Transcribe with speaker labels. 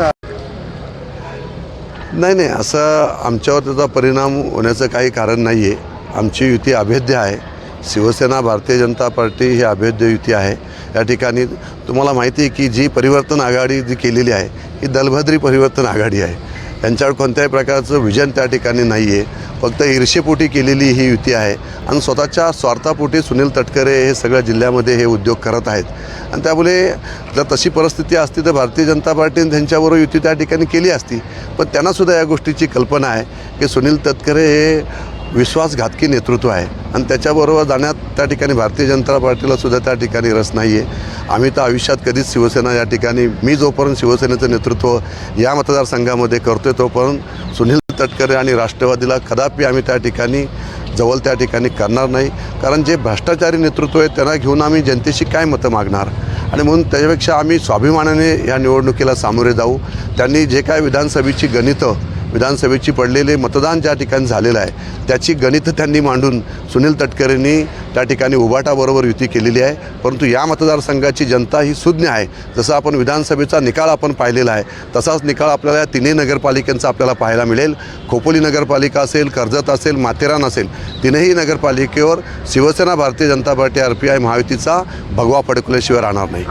Speaker 1: सांगा नाही नाही असं आमच्यावर त्याचा परिणाम होण्याचं काही कारण नाही आहे आमची युती अभेद्य आहे. शिवसेना भारतीय जनता पार्टी ही अभेद्य युती आहे. या ठिकाणी तुम्हाला माहिती आहे की जी परिवर्तन आघाडी जी केलेली आहे ही दलभद्री परिवर्तन आघाडी आहे. यांच्यावर कोणत्याही प्रकारचं विजन त्या ठिकाणी नाही आहे फक्त ईर्षेपोटी केलेली ही युती आहे. आणि स्वतःच्या स्वार्थापोटी सुनील तटकरे हे सगळ्या जिल्ह्यामध्ये हे उद्योग करत आहेत. आणि त्यामुळे जर तशी परिस्थिती असती तर भारतीय जनता पार्टीने त्यांच्याबरोबर युती त्या ठिकाणी केली असती. पण त्यांनासुद्धा या गोष्टीची कल्पना आहे की सुनील तटकरे हे विश्वासघातकी नेतृत्व आहे. आणि त्याच्याबरोबर जाण्यात त्या ठिकाणी भारतीय जनता पार्टीला सुद्धा त्या ठिकाणी रस नाही आहे आम्ही तर आयुष्यात कधीच शिवसेना या ठिकाणी मी जोपर्यंत शिवसेनेचं नेतृत्व या मतदारसंघामध्ये करतोय तोपर्यंत सुनील तटकरे आणि राष्ट्रवादीला कदापि आम्ही त्या ठिकाणी जवळ त्या ठिकाणी करणार नाही. कारण जे भ्रष्टाचारी नेतृत्व आहे त्यांना घेऊन आम्ही जनतेशी काय मतं मागणार? आणि म्हणून त्याच्यापेक्षा आम्ही स्वाभिमानाने या निवडणुकीला सामोरे जाऊ. त्यांनी जे काय विधानसभेची गणितं विधानसभेची पडलेले मतदान ज्या ठिकाणी झालेलं आहे त्याची गणितं त्यांनी मांडून सुनील तटकरेंनी त्या ठिकाणी उभाटाबरोबर युती केलेली आहे. परंतु या मतदारसंघाची जनता ही सुज्ञ आहे. जसं आपण विधानसभेचा निकाल आपण पाहिलेला आहे तसाच निकाल आपल्याला या तिन्ही नगरपालिकांचा आपल्याला पाहायला मिळेल. खोपोली नगरपालिका असेल कर्जत असेल माथेरान असेल तीनही नगरपालिकेवर Shivsena Bharatiya Janata party R P I महायुतीचा भगवा फडकल्याशिवाय राहणार नाही.